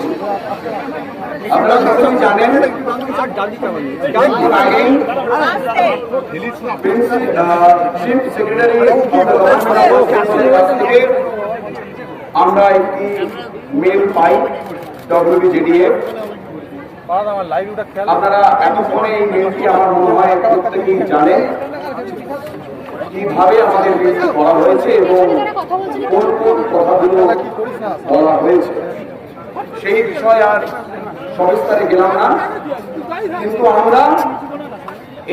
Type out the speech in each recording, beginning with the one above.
করছি আপনারা সকলেই জানেন একটু আগেই চিফ সেক্রেটারি থেকে আমরা একটি মেল পাই ডব্লিউবিজেডিএফ আপনারা এতক্ষণে এই মেলটি আমার মনে হয় প্রত্যেকেই জানেন। কীভাবে আমাদের মেলটি করা হয়েছে এবং কোন কোন কথাগুলো বলা হয়েছে। সেই বিষয়ে আর সবিস্তারে গেলাম না। কিন্তু আমরা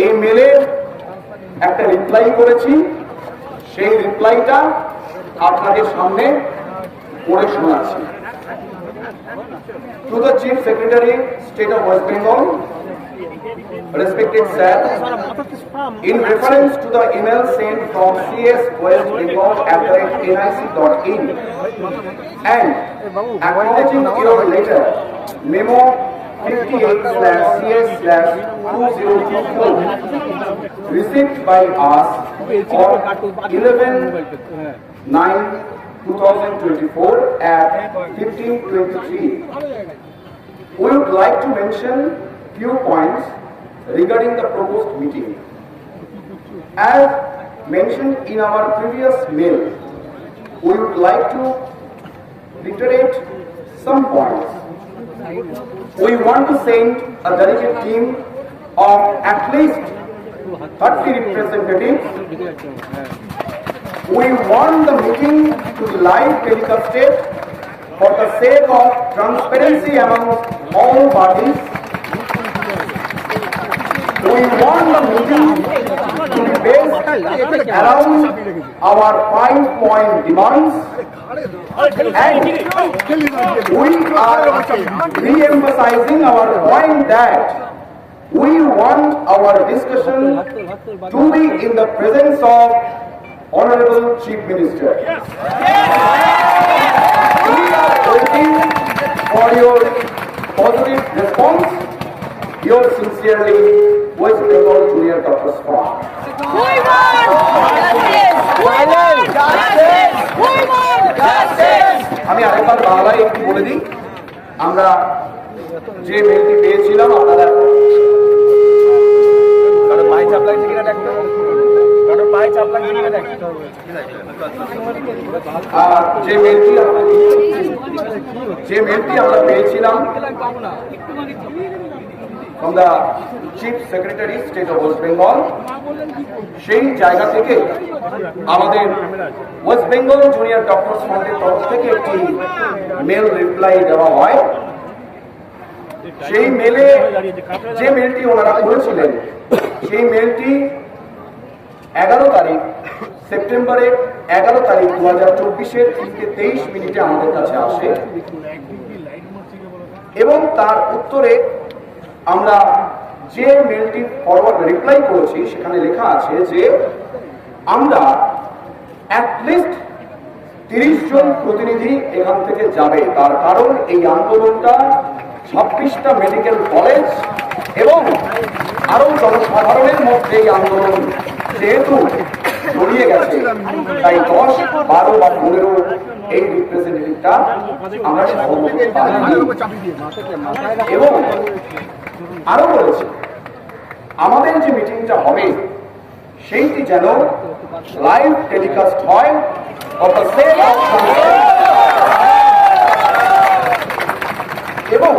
এই মেলে একটা রিপ্লাই করেছি। সেই রিপ্লাইটা আপনাদের সামনে পড়ে শোনাচ্ছি। To the Chief Secretary, State of West Bengal, respected sir, in reference to the email sent from CS West Bengal at nic.in and acknowledging your letter, memo 58 slash CS slash 2024 received by us on 11 9 2024 at 1523. We would like to mention few points regarding the proposed meeting. As mentioned in our previous mail, we would like to reiterate some points. We want to send a delegate team of at least 30 representatives we want the meeting to be live telecasted for the sake of transparency among all parties. We want the meeting to be based around our five point demands and we are re-emphasizing our point that we want our discussion to be in the presence of Honorable Chief Minister. We are waiting for your positive response. Yours sincerely, West Bengal Junior Doctors Forum. আমি আরেকবার বাংলায় একটু বলে দিই আমরা যে মেলটি পেয়েছিলাম আপনারা পায়ে চাপ লাগছে কিনা দেখতে হবে। পায়ে চাপ লাগছে কিনা দেখতে হবে। আর যে মেলটি আমরা যে মেলটি আমরা পেয়েছিলাম from the Chief Secretary, State of West Bengal, সেই জায়গা থেকে আমাদের ওয়েস্ট বেঙ্গল জুনিয়র ডক্টরস ফান্ডের তরফ থেকে একটি মেল রিপ্লাই দেওয়া হয়। সেই মেলে যে মেলটি ওনারা করেছিলেন, সেই মেলটি এগারো তারিখ সেপ্টেম্বরের এগারো তারিখ দু হাজার চব্বিশের তিনটে তেইশ মিনিটে আমাদের কাছে আসে। এবং তার উত্তরে আমরা যে মেলটি ফরওয়ার্ড রিপ্লাই করেছি, সেখানে লেখা আছে যে আমরা অ্যাটলিস্ট তিরিশ জন প্রতিনিধি এখান থেকে যাবে। তার কারণ এই আন্দোলনটা ছাব্বিশটা মেডিকেল কলেজ এবং আরও জনসাধারণের মধ্যে এই আন্দোলন যেহেতু ছড়িয়ে গেছে, তাই দশ, বারো বা পনেরো এই রিপ্রেজেন্টেটিভটা আমরা এবং আরও বলেছে, আমাদের যে মিটিংটা হবে, সেইটি যেন লাইভ টেলিকাস্ট হয় এবং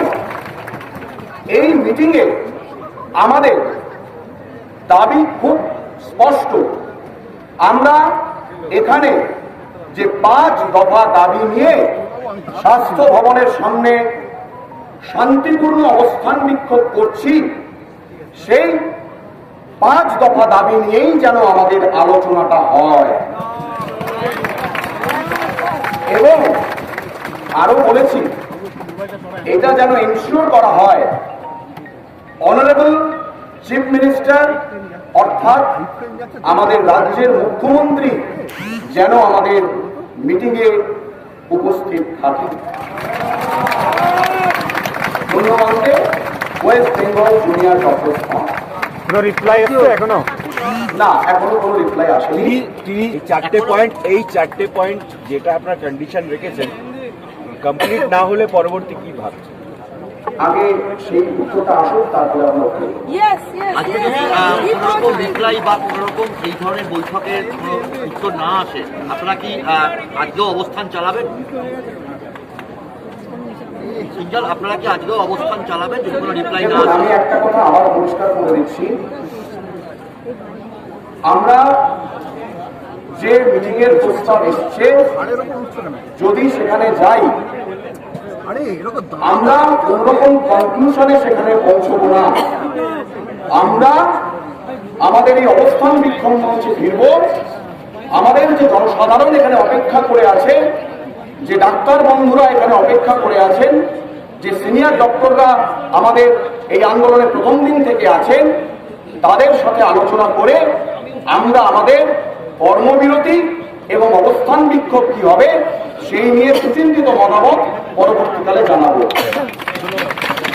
এই মিটিংয়ে আমাদের দাবি খুব স্পষ্ট। আমরা এখানে যে পাঁচ দফা দাবি নিয়ে স্বাস্থ্য ভবনের সামনে শান্তিপূর্ণ অবস্থান বিক্ষোভ করছি। সেই পাঁচ দফা দাবি নিয়েই যেন আমাদের আলোচনাটা হয়। এবং আরও বলেছি, এটা যেন ইনশিওর করা হয় অনারেবল চিফ মিনিস্টার অর্থাৎ আমাদের রাজ্যের মুখ্যমন্ত্রী যেন আমাদের মিটিংয়ে উপস্থিত থাকে ধন্যবাদ ওয়েস্ট বেঙ্গল জুনিয়র ডক্টর কোনো রিপ্লাই এসছে এখনও? না এখনও কোনো রিপ্লাই আসেনি। এই চারটে পয়েন্ট এই চারটে পয়েন্ট যেটা আপনার কন্ডিশন রেখেছেন কমপ্লিট না হলে পরবর্তী কি ভাবছেন? আগে সেই উত্তরটা আসুক তারপরে আমরা আজকে যদি আহ, কোনো রিপ্লাই বা কোনো রকম এই ধরনের বৈঠকের উত্তর না আসে। আপনারা কি আজকেও অবস্থান চালাবেন? সিঙ্গল আপনারা কি আজকেও অবস্থান চালাবেন যদি কোনো রিপ্লাই না আমি একটা কথা আবার পরিষ্কার করে দিচ্ছি। আমরা যে মিটিং এর প্রস্তাব এসছে যদি সেখানে যাই আমরা কোন রকম কনক্লুশনে সেখানে পৌঁছবো না। আমরা আমাদের এই অবস্থান বিক্ষণ মঞ্চে ফিরব আমাদের যে জনসাধারণ এখানে অপেক্ষা করে আছে যে ডাক্তার বন্ধুরা এখানে অপেক্ষা করে আছেন, যে সিনিয়র ডক্টররা আমাদের এই আন্দোলনের প্রথম দিন থেকে আছেন, তাদের সাথে আলোচনা করে আমরা আমাদের কর্মবিরতি এবং অবস্থান বিক্ষোভ কি হবে, সেই নিয়ে সুচিন্তিত মতামত পরবর্তীকালে জানাব।